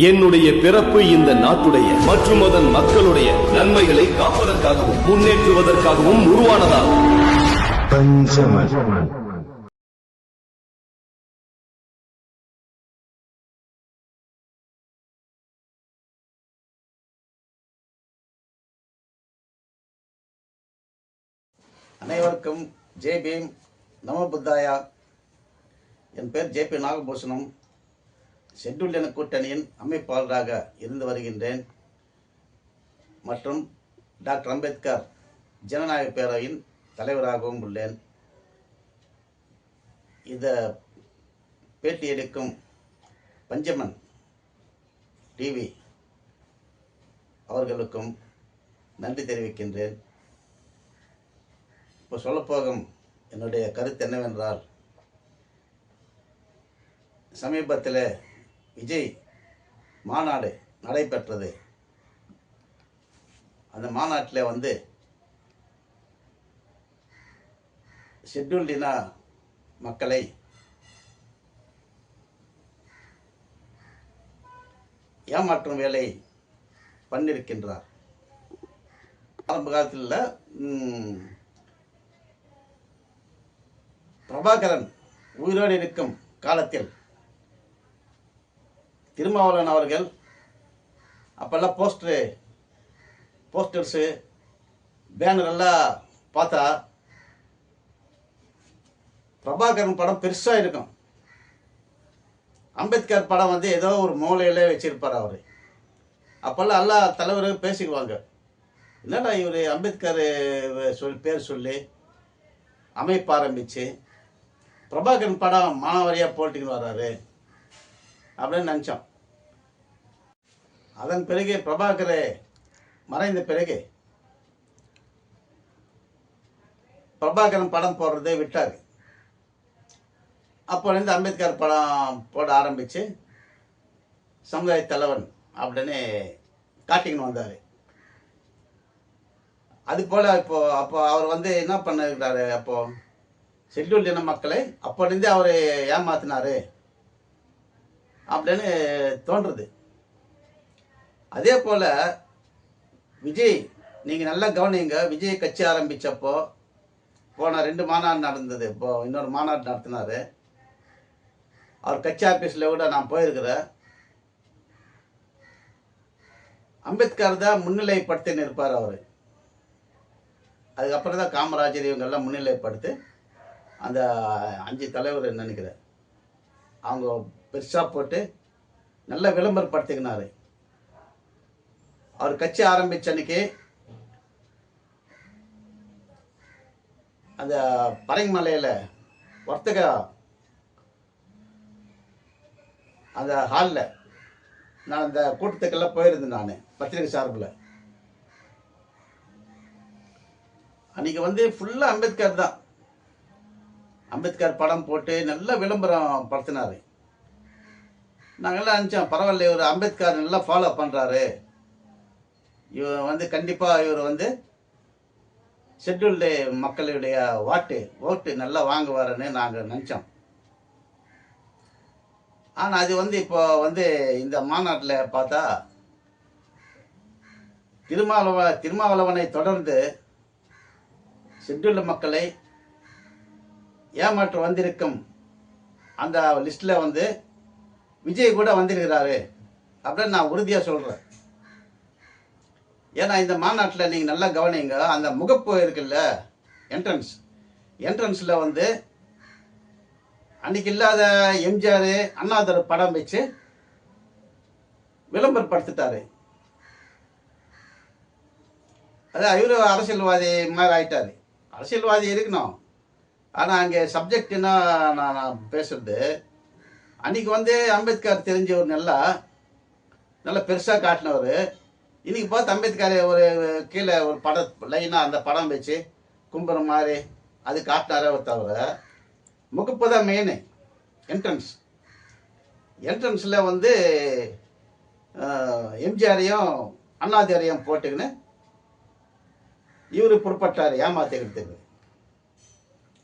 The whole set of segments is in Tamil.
என்னுடைய பிறப்பு இந்த நாட்டுடைய மற்றும் அதன் மக்களுடைய நன்மைகளை காப்பதற்காகவும் முன்னேற்றுவதற்காகவும் உருவானதாகும். அனைவருக்கும் ஜெய் பீம் நம புத்தாயா. என் பேர் ஜே பி நாகபூஷணம். ஷெட்யூல் என கூட்டணியின் அமைப்பாளராக இருந்து வருகின்றேன். மற்றும் டாக்டர் அம்பேத்கர் ஜனநாயக பேரவையின் தலைவராகவும் உள்ளேன். இந்த பேட்டி எடுக்கும் பஞ்சமன் டிவி அவர்களுக்கும் நன்றி தெரிவிக்கின்றேன். இப்போ சொல்லப்போகும் என்னுடைய கருத்து என்னவென்றால் சமீபத்தில் விஜய் மாநாடு நடைபெற்றது. அந்த மாநாட்டில் வந்து ஷெட்யூல்ட் இன மக்களை ஏமாற்றும் வேலை பண்ணியிருக்கின்றார் ஆரம்ப காலத்தில் பிரபாகரன் உயிரோடு இருக்கும் காலத்தில் திருமாவளவன் அவர்கள் அப்போல்லாம் போஸ்டரு போஸ்டர்ஸு பேனர் எல்லாம் பார்த்தா பிரபாகரன் படம் பெருசாக இருக்கும். அம்பேத்கர் படம் வந்து ஏதோ ஒரு மூலையில் வச்சுருப்பார் அவர். அப்போல்லாம் எல்லா தலைவரும் பேசிக்குவாங்க. என்னடா இவர் அம்பேத்கர் சொல் பேர் சொல்லி? அமைப்பு ஆரம்பித்து பிரபாகரன் படம் மானாவாரியாக போட்டுக்கின்னு வர்றாரு அப்படின்னு நினச்சோம். அதன் பிறகு பிரபாகர் மறைந்த பிறகு பிரபாகரன் படம் போடுறதே விட்டார். அப்போலேருந்து அம்பேத்கர் படம் போட ஆரம்பித்து சமுதாய தலைவன் அப்படின்னு காட்டிக்கின்னு வந்தார். அது போல் இப்போது அப்போ அவர் வந்து என்ன பண்ணிருக்கிறாரு அப்போது ஷெட்யூல்ட் இன மக்களை அப்போலேருந்தே அவர் ஏமாத்தினாரு. அப்படின்னு தோன்றுது அதே போல் விஜய் நீங்கள் நல்லா கவனிங்க விஜய் கட்சி ஆரம்பித்தப்போ போன ரெண்டு மாநாடு நடந்தது. இப்போ இன்னொரு மாநாடு நடத்தினார். அவர் கட்சி ஆஃபீஸில் கூட நான் போயிருக்கிறேன். அம்பேத்கர் தான் முன்னிலைப்படுத்தின்னு இருப்பார் அவர். அதுக்கப்புறம் தான் காமராஜர் இவங்கெல்லாம் முன்னிலைப்படுத்தி அந்த அஞ்சு தலைவர் நினைக்கிறேன். அவங்க பெருசாக போட்டு நல்ல விளம்பரப்படுத்திக்கினாரு. அவர் கட்சி ஆரம்பித்த அன்னைக்கு அந்த பரங்கிமலையில் வர்த்தக அந்த ஹாலில் நான் அந்த கூட்டத்துக்கெல்லாம் போயிருந்தேன் நான் பத்திரிகை சார்பில். அன்னைக்கு வந்து ஃபுல்லாக அம்பேத்கர் தான். அம்பேத்கர் படம் போட்டு நல்ல விளம்பரம் படுத்தினார். நாங்கள்லாம் நினச்சோம் பரவாயில்ல இவர் அம்பேத்கர் நல்லா ஃபாலோ பண்ணுறாரு இவர் வந்து கண்டிப்பாக இவர் வந்து ஷெட்யூல்டு மக்களுடைய வாட்டு ஓட்டு நல்லா வாங்குவாருன்னு நாங்கள் நினச்சோம். ஆனால் அது வந்து இப்போ வந்து இந்த மாநாட்டில் பார்த்தா திருமாவளவ திருமாவளவனை தொடர்ந்து ஷெட்யூல்டு மக்களை ஏமாற்ற வந்திருக்கும் அந்த லிஸ்ட்டில் வந்து விஜய் கூட வந்திருக்கிறாரு. அப்படின்னு நான் உறுதியாக சொல்கிறேன் ஏன்னா இந்த மாநாட்டில் நீங்கள் நல்லா கவனிங்க அந்த முகப்பு இருக்குல்ல என்ட்ரன்ஸ் என்ட்ரன்ஸில் வந்து அன்னைக்கு இல்லாத எம்ஜிஆர் அண்ணாதர் படம் வச்சு விளம்பரப்படுத்திட்டாரு. அதான் இவரு அரசியல்வாதி மாதிரி ஆயிட்டாரு. அரசியல்வாதி இருக்கணும். ஆனால் அங்கே சப்ஜெக்ட்னா நான் நான் பேசுறது? அன்னைக்கு வந்து அம்பேத்கர் தெரிஞ்சவர் நல்லா நல்லா பெருசாக காட்டினவர். இன்னைக்கு பார்த்து அம்பேத்கர் ஒரு கீழே ஒரு படம் லைனாக அந்த படம் வச்சு கும்புற மாதிரி அது காட்டினாரே தவிர முகப்பு தான் மெயினு என்ட்ரன்ஸ் என்ட்ரன்ஸில் வந்து எம்ஜிஆரையும் அண்ணாதியாரையும் போட்டுக்கின்னு இவர் புறப்பட்டார் ஏமாத்திக்கிறதுக்கு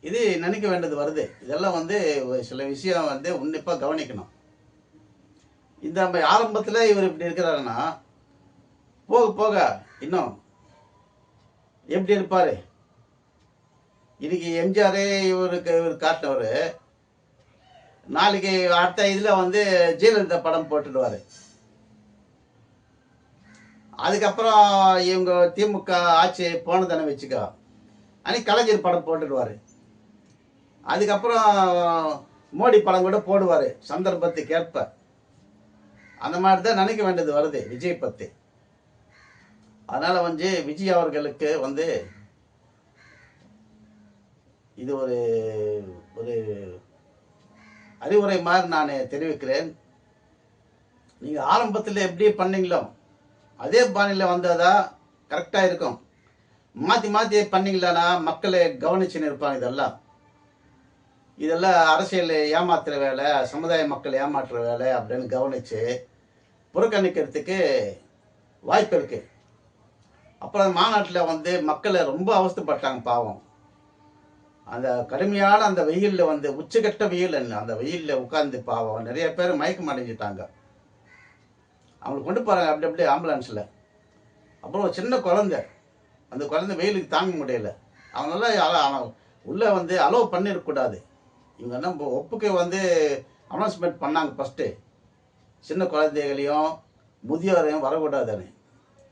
இது நினைக்க வேண்டியது வருது. இதெல்லாம் வந்து ஒரு சில விஷயம் வந்து உன்னிப்பாக கவனிக்கணும். இந்த ஆரம்பத்தில் இவர் இப்படி இருக்கிறாருன்னா போக போக இன்னும் எப்படி இருப்பார்? இன்னைக்கு எம்ஜிஆரே இவருக்கு இவர் காட்டினவர் நாளைக்கு அடுத்த இதில் வந்து ஜெயலலிதா படம் போட்டுடுவார். அதுக்கப்புறம் இவங்க திமுக ஆட்சி போனதானே வச்சுக்கோ அன்னைக்கு கலைஞர் படம் போட்டுடுவார். அதுக்கப்புறம் மோடி படம் கூட போடுவார் சந்தர்ப்பத்துக்கு ஏற்ப அந்த மாதிரி தான் நினைக்க வேண்டியது வருது விஜய் பற்றி அதனால் வந்து விஜய் அவர்களுக்கு வந்து இது ஒரு ஒரு அறிவுரை மாதிரி நான் தெரிவிக்கிறேன். நீங்கள் ஆரம்பத்தில் எப்படி பண்ணீங்களோ அதே பாணியில் வந்ததா கரெக்டாக இருக்கும். மாற்றி மாற்றி பண்ணீங்களானா மக்களை கவனிச்சுன்னு இருப்பாங்க இதெல்லாம். இதெல்லாம் அரசியல் ஏமாத்துற வேலை சமுதாய மக்கள் ஏமாற்றுற வேலை அப்படின்னு கவனித்து புறக்கணிக்கிறதுக்கு வாய்ப்பு இருக்குது அப்புறம் மாநாட்டில் வந்து மக்களை ரொம்ப அவஸ்தைப்பட்டாங்க பாவம். அந்த கடுமையான அந்த வெயிலில் வந்து உச்சகட்ட வெயில் என்ன அந்த வெயிலில் உட்காந்து பாவம். நிறைய பேர் மயக்கம் அடைஞ்சிட்டாங்க. அவங்களை கொண்டு போகிறாங்க அப்படி அப்படியே ஆம்புலன்ஸில். அப்புறம் ஒரு சின்ன குழந்தை. அந்த குழந்தை வெயிலுக்கு தாங்க முடியல. அவங்களால அவன் உள்ளே வந்து அலோவ் பண்ணிடக்கூடாது. இவங்க என்ன இப்போ ஒப்புக்கு வந்து அனௌன்ஸ்மெண்ட் பண்ணாங்க ஃபஸ்ட்டு சின்ன குழந்தைகளையும் முதியோரையும் வரக்கூடாதுன்னு.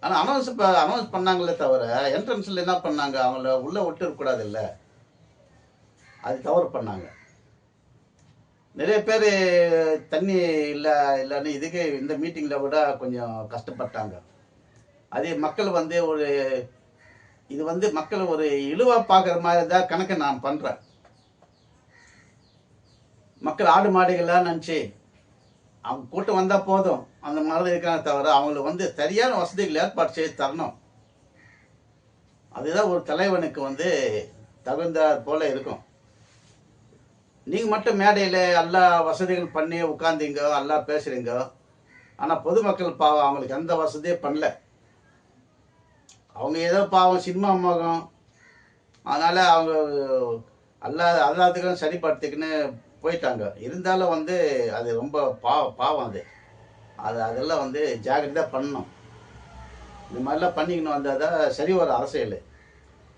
ஆனால் அனௌன்ஸ் இப்போ அனௌன்ஸ் பண்ணாங்களே தவிர என்ட்ரன்ஸில் என்ன பண்ணாங்க? அவங்கள உள்ளே விட்டுருக்கூடாது இல்லை அது தவறு பண்ணாங்க. நிறைய பேர் தண்ணி இல்லை இல்லைன்னு இதுக்கு இந்த மீட்டிங்கில் விட கொஞ்சம் கஷ்டப்பட்டாங்க. அதே மக்கள் வந்து ஒரு இது வந்து மக்கள் ஒரு இழுவாக பார்க்குற மாதிரி தான் கணக்கை நான் பண்ணுறேன் மக்கள் ஆடு மாடுகள்லாம் நினச்சி அவங்க கூட்டம் வந்தால் போதும். அந்த மாதிரி தான் இருக்காங்க தவிர அவங்களுக்கு வந்து சரியான வசதிகள் ஏற்பாடு செய்து தரணும். அதுதான் ஒரு தலைவனுக்கு வந்து தகுந்தாற் போல இருக்கும். நீங்கள் மட்டும் மேடையில் எல்லா வசதிகள் பண்ணி உட்காந்தீங்க எல்லாம் பேசுகிறீங்க ஆனால் பொதுமக்கள் பாவம் அவங்களுக்கு எந்த வசதியும் பண்ணல. அவங்க ஏதோ பாவம் சினிமா மோகம். அதனால் அவங்க எல்லா எல்லாத்துக்கும் சரிப்படுத்திக்கின்னு போயிட்டாங்க. இருந்தாலும் வந்து அது ரொம்ப பா பாவம் அது. அது அதெல்லாம் வந்து ஜாக்கிரதையாக பண்ணணும். இந்த மாதிரிலாம் பண்ணிக்கணும் வந்தால் தான் சரி வரும் அரசியல்.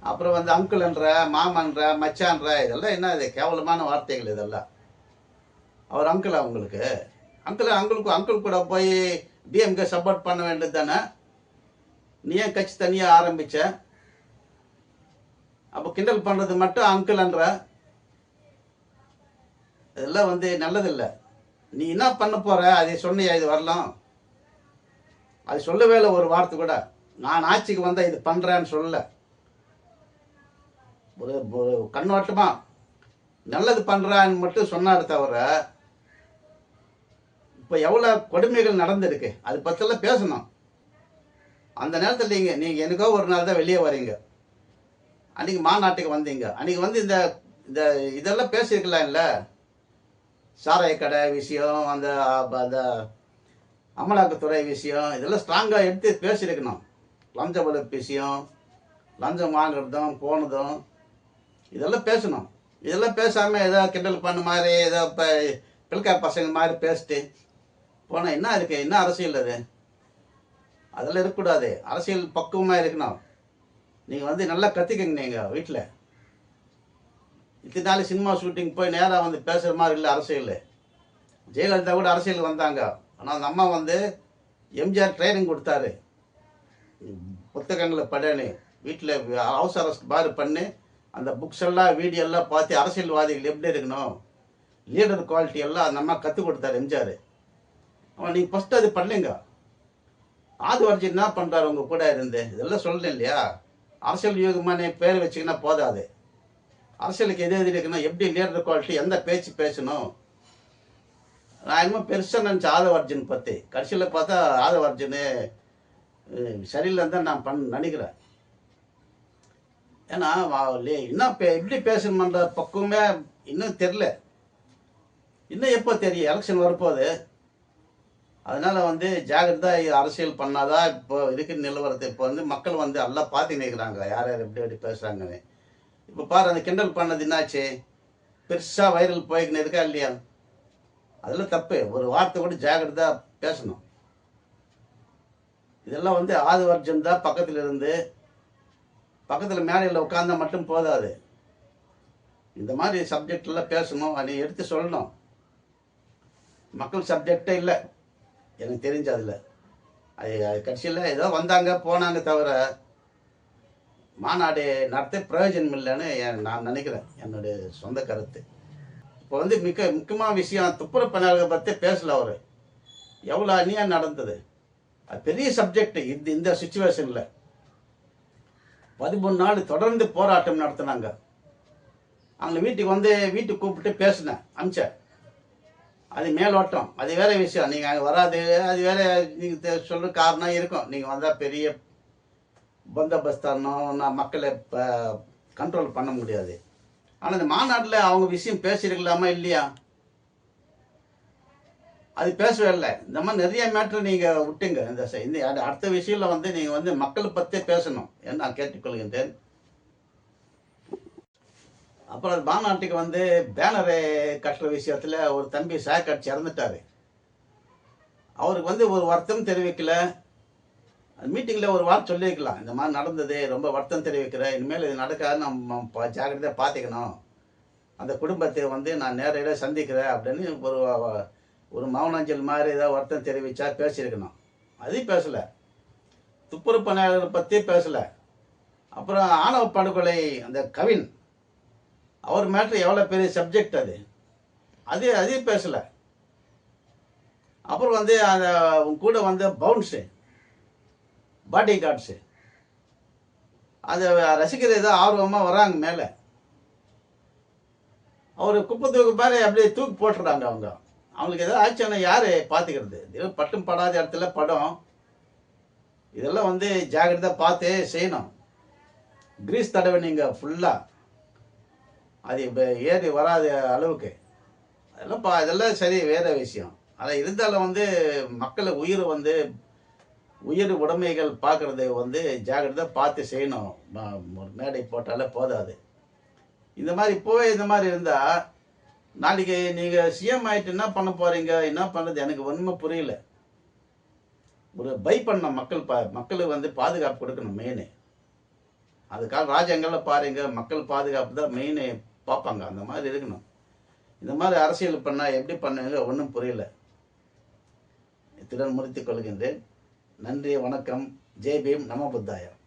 அப்புறம் வந்து அங்கிள்ன்ற மாமன்ற மச்சான்ற இதெல்லாம் என்ன இது? கேவலமான வார்த்தைகள் இதெல்லாம். அவர் அங்கிள் அவங்களுக்கு அங்கிள் அங்கிளுக்கு அங்கிள் கூட போய் டிஎம்கே சப்போர்ட் பண்ண வேண்டியது தானே? நீ ஏன் கட்சி தனியாக ஆரம்பித்த அப்போ கிண்டல் பண்ணுறது மட்டும் அங்கிள்ன்ற இதெல்லாம் வந்து நல்லதில்லை. நீ என்ன பண்ண போற? அதை சொன்னியா இது வரலாம். அது சொல்லவே இல்லை ஒரு வார்த்தை கூட. நான் ஆட்சிக்கு வந்தால் இது பண்ணுறேன்னு சொல்லல. ஒரு கண்ணோட்டமா நல்லது பண்ணுறான்னு மட்டும் சொன்னார் தவிர இப்போ எவ்வளோ கொடுமைகள் நடந்திருக்கு? அது பற்றிலாம் பேசணும். அந்த நேரத்தில் நீங்கள் நீங்கள் எனக்கோ ஒரு நாள் தான் வெளியே வரீங்க. அன்றைக்கி மாநாட்டுக்கு வந்தீங்க. அன்றைக்கி வந்து இந்த இந்த இதெல்லாம் பேசியிருக்கலாம் இல்லை சாராய கடை விஷயம் அந்த அந்த அமலாக்கத்துறை விஷயம் இதெல்லாம் ஸ்ட்ராங்காக எடுத்து பேசியிருக்கணும். லஞ்ச ஒழிப்பு விஷயம் லஞ்சம் வாங்குறதும் போனதும் இதெல்லாம் பேசணும். இதெல்லாம் பேசாமல் ஏதோ கிண்டல் பண்ண மாதிரி ஏதோ இப்போ பிள்ளைக்கார பசங்க மாதிரி பேசிட்டு போனால் என்ன இருக்குது என்ன அரசியல் அது? அதெல்லாம் இருக்கக்கூடாது. அரசியல் பக்குவமாக இருக்கணும். நீங்கள் வந்து நல்லா கற்றுக்கங்க நீங்கள் வீட்டில் இத்தனை நாள் சினிமா ஷூட்டிங் போய் நேராக வந்து பேசுகிற மாதிரி இல்லை அரசியல் ஜெயலலிதா கூட அரசியல் வந்தாங்க. ஆனால் அந்த அம்மா வந்து எம்ஜிஆர் ட்ரைனிங் கொடுத்தாரு. புத்தகங்களை படின்னு வீட்டில் ஹவுஸ் அரெஸ்ட் பாரு பண்ணி. அந்த புக்ஸ் எல்லாம் வீடியோ எல்லாம் பார்த்து அரசியல்வாதிகள் எப்படி இருக்கணும்? லீடர் குவாலிட்டி எல்லாம் அந்த அம்மா கற்றுக் கொடுத்தாரு எம்ஜிஆர். அவன் நீங்கள் ஃபஸ்ட்டு அது பண்ணலைங்க ஆது வரைச்சி என்ன பண்ணுறாரு உங்கள் கூட இருந்து? இதெல்லாம் சொல்லலை இல்லையா? அரசியல் யோகமான பேர் வச்சிங்கன்னா போதாது. அரசியலுக்கு எது எது இருக்குன்னா எப்படி லீடர் குவாலிட்டி எந்த பேச்சு பேசணும்? நான் என்னமோ பெருசாக நினச்சேன் ஆதவர்ஜன் பற்றி கடைசியில் பார்த்தா ஆதவர்ஜனு சரியில்லைன்னு தான் நான் பண் நினைக்கிறேன். ஏன்னா இன்னும் பே எப்படி பேசணுமன்ற பக்குவமே இன்னும் தெரில இன்னும் எப்போ தெரியும்? எலெக்ஷன் வரப்போகுது. அதனால் வந்து ஜாகிரதா அரசியல் பண்ணாதான் இப்போ இருக்கிற நிலவரத்தை இப்போ வந்து மக்கள் வந்து எல்லாம் பார்த்து நிற்கிறாங்க யார் யார் எப்படி எப்படி பேசுகிறாங்கன்னு இப்போ பாரு அந்த கிண்டல் பண்ணது என்னாச்சு? பெருசாக வைரல் போய்க்கின்னு இருக்கா இல்லையா? அதெல்லாம் தப்பு. ஒரு வார்த்தை கூட ஜாகிரதா பேசணும். இதெல்லாம் வந்து ஆதிவர்ஜன் தான் பக்கத்தில் இருந்து பக்கத்தில் மேடையில் உட்காந்தா மட்டும் போதாது. இந்த மாதிரி சப்ஜெக்ட்லாம் பேசணும். அதை எடுத்து சொல்லணும். மக்கள் சப்ஜெக்டே இல்லை. எனக்கு தெரிஞ்ச அதில். அது கட்சியில் கடைசியில் ஏதோ வந்தாங்க போனாங்க தவிர மாநாடு நடத்த பிரயோஜனம் இல்லைன்னு நான் நினைக்கிறேன். என்னுடைய சொந்த கருத்து. இப்போ வந்து மிக முக்கியமான விஷயம் துப்புரவு பணியாளர்கள் பற்றி பேசல அவர். எவ்வளோ அநியாயம் நடந்தது. அது பெரிய சப்ஜெக்ட் இந்த இந்த சுச்சுவேஷனில் பதிமூணு நாள் தொடர்ந்து போராட்டம் நடத்தினாங்க. அவங்க வீட்டுக்கு வந்து வீட்டுக்கு கூப்பிட்டு பேசினேன் அமிச்சேன். அது மேலோட்டம். அது வேற விஷயம். நீங்கள் அங்கே வராது. அது வேற நீங்கள் சொல்கிற காரணம் இருக்கும். நீங்கள் வந்தால் பெரிய பந்தோபஸ்தானம் நான் மக்களை இப்போ கண்ட்ரோல் பண்ண முடியாது. ஆனால் இந்த மாநாட்டில் அவங்க விஷயம் பேசியிருக்கலாமா இல்லையா? அது பேசவே இல்லை. இந்த மாதிரி நிறைய மேட்ரு நீங்கள் விட்டுங்க. இந்த இந்த அடுத்த விஷயத்தில் வந்து நீங்கள் வந்து மக்களை பற்றி பேசணும். என்று நான் கேட்டுக்கொள்கின்றேன். அப்புறம் மாநாட்டுக்கு வந்து பேனரு கட்டுற விஷயத்தில் ஒரு தம்பி சாக்கடிச்சு இறந்துட்டாரு அவருக்கு வந்து ஒரு வருத்தம் தெரிவிக்கலை. மீட்டிங்கில் ஒரு வாரம் சொல்லியிருக்கலாம். இந்த மாதிரி நடந்தது ரொம்ப வருத்தம் தெரிவிக்கிறேன் இனிமேல் இது நடக்காது நம்ம ஜாக்கிரதையாக பார்த்துக்கணும். அந்த குடும்பத்தை வந்து நான் நேரடியாக சந்திக்கிறேன் அப்படின்னு ஒரு ஒரு மௌனஞ்சல் மாதிரி ஏதாவது வருத்தம் தெரிவித்தா பேசியிருக்கணும். அதையும் பேசலை. துப்புரவு பணியாளர்களை பற்றி பேசலை. அப்புறம் ஆணவ படுகொலை அந்த கவின் அவர் மேட்ரு எவ்வளோ பெரிய சப்ஜெக்ட் அது? அது அதையும் பேசலை. அப்புறம் வந்து அந்த உன் கூட வந்து பவுன்ஸு பாடி கார்ட்ஸு அதை ரசிக்கிற ஏதோ ஆர்வமாக வராங்க மேலே. அவர் குப்பை தூக்கு மாதிரி அப்படியே தூக்கி போட்டுறாங்க அவங்க. அவங்களுக்கு ஏதோ ஆச்சுன்னா யார் பார்த்துக்கிறது இது பட்டும் படாத இடத்துல படம். இதெல்லாம் வந்து ஜாகிரதை பார்த்து செய்யணும். கிரீஸ் தடவை நீங்கள் ஃபுல்லாக அது இப்போ ஏறி வராத அளவுக்கு. அதெல்லாம் பா இதெல்லாம் சரி வேறு விஷயம். ஆனால் இருந்தாலும் வந்து மக்களை உயிர் வந்து உயிர் உடைமைகள் பார்க்குறது வந்து ஜாகிரதை பார்த்து செய்யணும். ஒரு மேடை போட்டாலே போதாது. இந்த மாதிரி இப்போவே இந்த மாதிரி இருந்தால் நாளைக்கு நீங்கள் சிஎம் ஆகிட்டு என்ன பண்ண போகிறீங்க என்ன பண்ணுறது எனக்கு ஒன்றுமே புரியல. ஒரு பை பண்ண மக்கள் பா மக்களுக்கு வந்து பாதுகாப்பு கொடுக்கணும் மெயின் அதுக்காக ராஜ்யங்களில் பாருங்க மக்கள் பாதுகாப்பு தான் மெயின் பார்ப்பாங்க. அந்த மாதிரி இருக்கணும். இந்த மாதிரி அரசியல் பண்ணால் எப்படி பண்ணுவீங்க? ஒன்றும் புரியல. திறன் முடித்துக் கொள்கின்றேன். நன்றி வணக்கம். ஜெய் பீம் நம புத்தாயம்